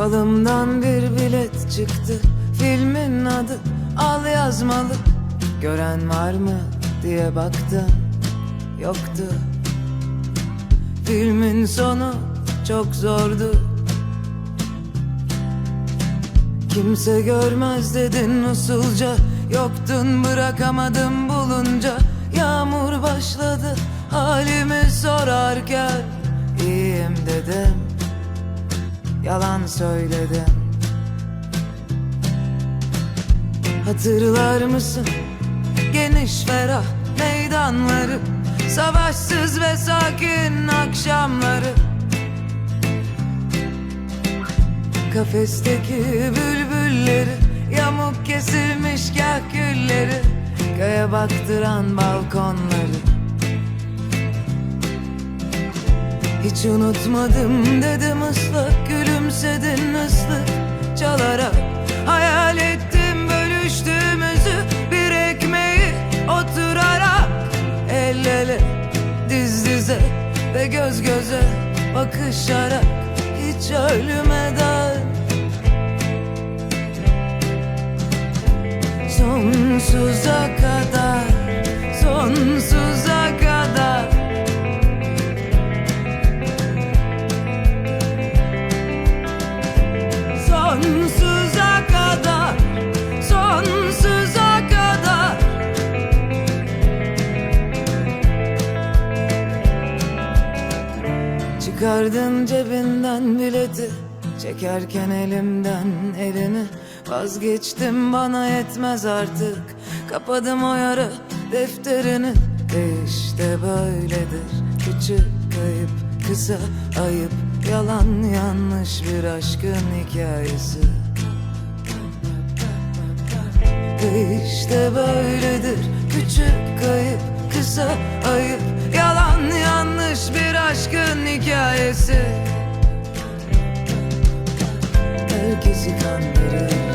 Falımdan bir bilet çıktı. Filmin adı al yazmalı. Gören var mı diye baktım Yoktu. Filmin sonu çok zordu. Kimse görmez dedin usulca. Yoktun bırakamadım bulunca. Yağmur başladı. Halimi sorarken İyiyim dedim Yalan söyledim. Hatırlar mısın? Geniş ferah meydanları Savaşsız ve sakin akşamları. Kafesteki bülbülleri Yamuk kesilmiş kah gülleri Göğe baktıran balkonları. Hiç unutmadım dedim ıslak Gülümsedin ıslık çalarak. Hayal ettim bölüştüğümüzü Bir ekmeği oturarak. El ele diz dize ve göz göze bakışarak. Hiç ölmeden. Sonsuza kadar Çıkardın cebinden bileti Çekerken elimden elini. Vazgeçtim bana yetmez artık. Kapadım o yara defterini. Ve işte böyledir. Küçük kayıp kısa ayıp. Yalan yanlış bir aşkın hikayesi. Ve işte böyledir. Küçük kayıp kısa ayıp aşkın hikayesi. Herkesi kandırır